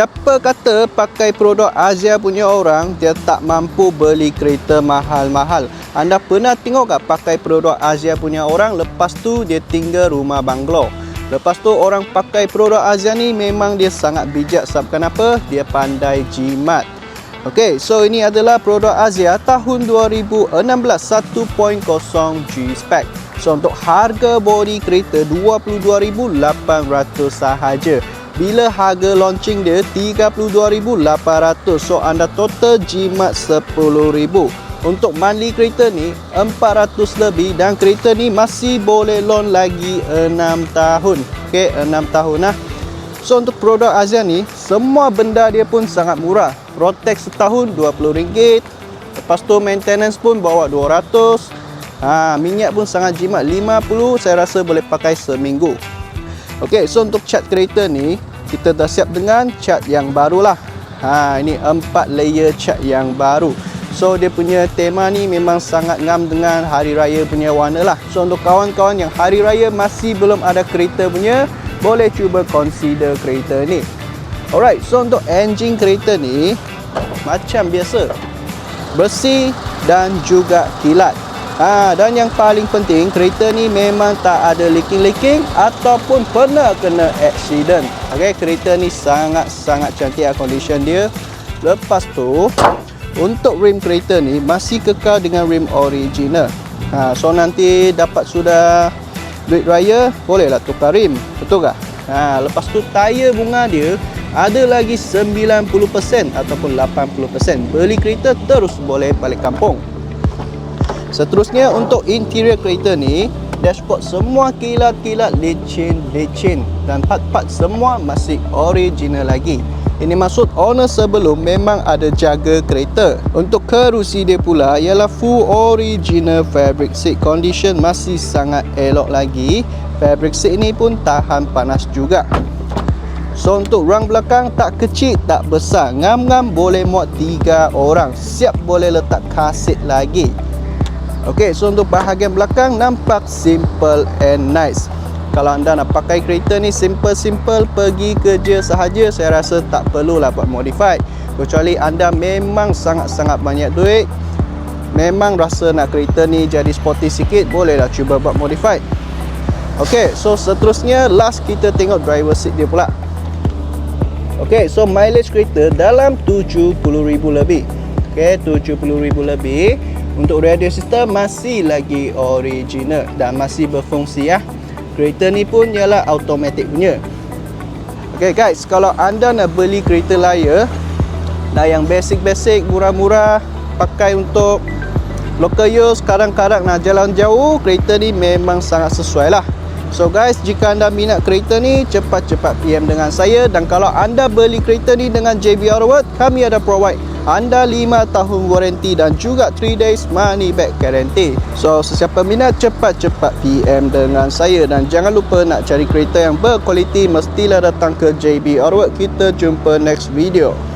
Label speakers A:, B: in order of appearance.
A: siapa kata pakai produk Azia punya orang dia tak mampu beli kereta mahal-mahal. Anda pernah tengok tak pakai produk Azia punya orang lepas tu dia tinggal rumah banglo. Lepas tu orang pakai produk Azia ni memang dia sangat bijak sebab kenapa? Dia pandai jimat. Okey, so ini adalah produk Azia tahun 2016 1.0 G spec. So untuk harga body kereta 22,800 sahaja. Bila harga launching dia 32,800. So anda total jimat 10,000. Untuk monthly kereta ni 400 lebih dan kereta ni masih boleh loan lagi 6 tahun. Okey, 6 tahun lah. So untuk produk Azia ni semua benda dia pun sangat murah. Protect setahun RM20. Lepas tu maintenance pun bawa 200. Ha, minyak pun sangat jimat 50 saya rasa boleh pakai seminggu. Okey, so untuk cat kereta ni kita dah siap dengan cat yang barulah. Ha, ini 4 layer cat yang baru. So dia punya tema ni memang sangat ngam dengan hari raya punya warna lah. So untuk kawan-kawan yang hari raya masih belum ada kereta punya boleh cuba consider kereta ni. Alright, so untuk engine kereta ni macam biasa. Bersih dan juga kilat. Ha, dan yang paling penting kereta ni memang tak ada leaking-leaking ataupun pernah kena accident. Okey, kereta ni sangat-sangat cantik lah condition dia. Lepas tu untuk rim kereta ni masih kekal dengan rim original. Ha, so nanti dapat sudah duit raya bolehlah tukar rim betul tak ha, lepas tu tayar bunga dia ada lagi 90% ataupun 80% beli kereta terus boleh balik kampung seterusnya untuk interior kereta ni dashboard semua kilat-kilat licin-licin dan part-part semua masih original lagi ini maksud owner sebelum memang ada jaga kereta. Untuk kerusi dia pula ialah full original fabric seat. Condition masih sangat elok lagi. Fabric seat ni pun tahan panas juga. So untuk rang belakang tak kecil tak besar. Ngam-ngam boleh muat 3 orang. Siap boleh letak kaset lagi. Okey, so untuk bahagian belakang nampak simple and nice. Kalau anda nak pakai kereta ni simple-simple pergi kerja sahaja saya rasa tak perlulah buat modify. Kecuali anda memang sangat-sangat banyak duit memang rasa nak kereta ni jadi sporty sikit bolehlah cuba buat modify. Ok so seterusnya last kita tengok driver seat dia pula. Ok so mileage kereta dalam 70,000 lebih. Ok 70,000 lebih untuk radio system masih lagi original dan masih berfungsi ya. Kereta ni pun ialah automatic punya. Ok guys kalau anda nak beli kereta layar nah yang basic-basic murah-murah pakai untuk local use kadang-kadang nak jalan jauh kereta ni memang sangat sesuai lah So guys, jika anda minat kereta ni, cepat-cepat PM dengan saya. Dan kalau anda beli kereta ni dengan JB Auto kami ada provide anda 5 tahun warranty dan juga 3 days money back guarantee. So sesiapa minat cepat-cepat PM dengan saya dan jangan lupa nak cari kereta yang berkualiti mestilah datang ke JB Auto Kita jumpa next video.